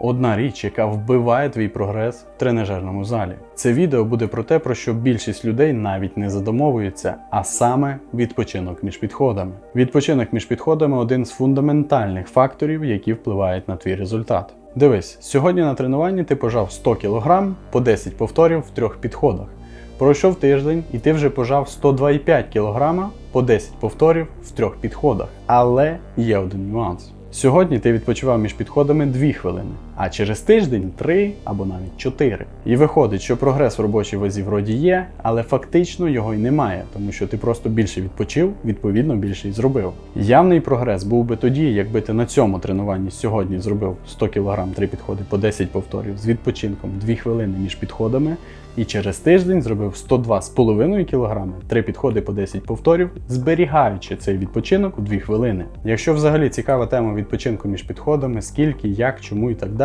одна річ, яка вбиває твій прогрес в тренажерному залі. Це відео буде про те, про що більшість людей навіть не задумовуються, а саме відпочинок між підходами. Відпочинок між підходами один з фундаментальних факторів, які впливають на твій результат. Дивись, сьогодні на тренуванні ти пожав 100 кг по 10 повторів в трьох підходах. Пройшов тиждень і ти вже пожав 102,5 кг по 10 повторів в трьох підходах. Але є один нюанс. Сьогодні ти відпочивав між підходами 2 хвилини, а через тиждень 3 або навіть 4. І виходить, що прогрес в робочій вазі вроді є, але фактично його й немає, тому що ти просто більше відпочив, відповідно більше й зробив. Явний прогрес був би тоді, якби ти на цьому тренуванні сьогодні зробив 100 кг 3 підходи по 10 повторів з відпочинком 2 хвилини між підходами, і через тиждень зробив 102,5 кг 3 підходи по 10 повторів, зберігаючи цей відпочинок у 2 хвилини. Якщо взагалі цікава тема відпочинку між підходами, скільки, як, чому і так далі.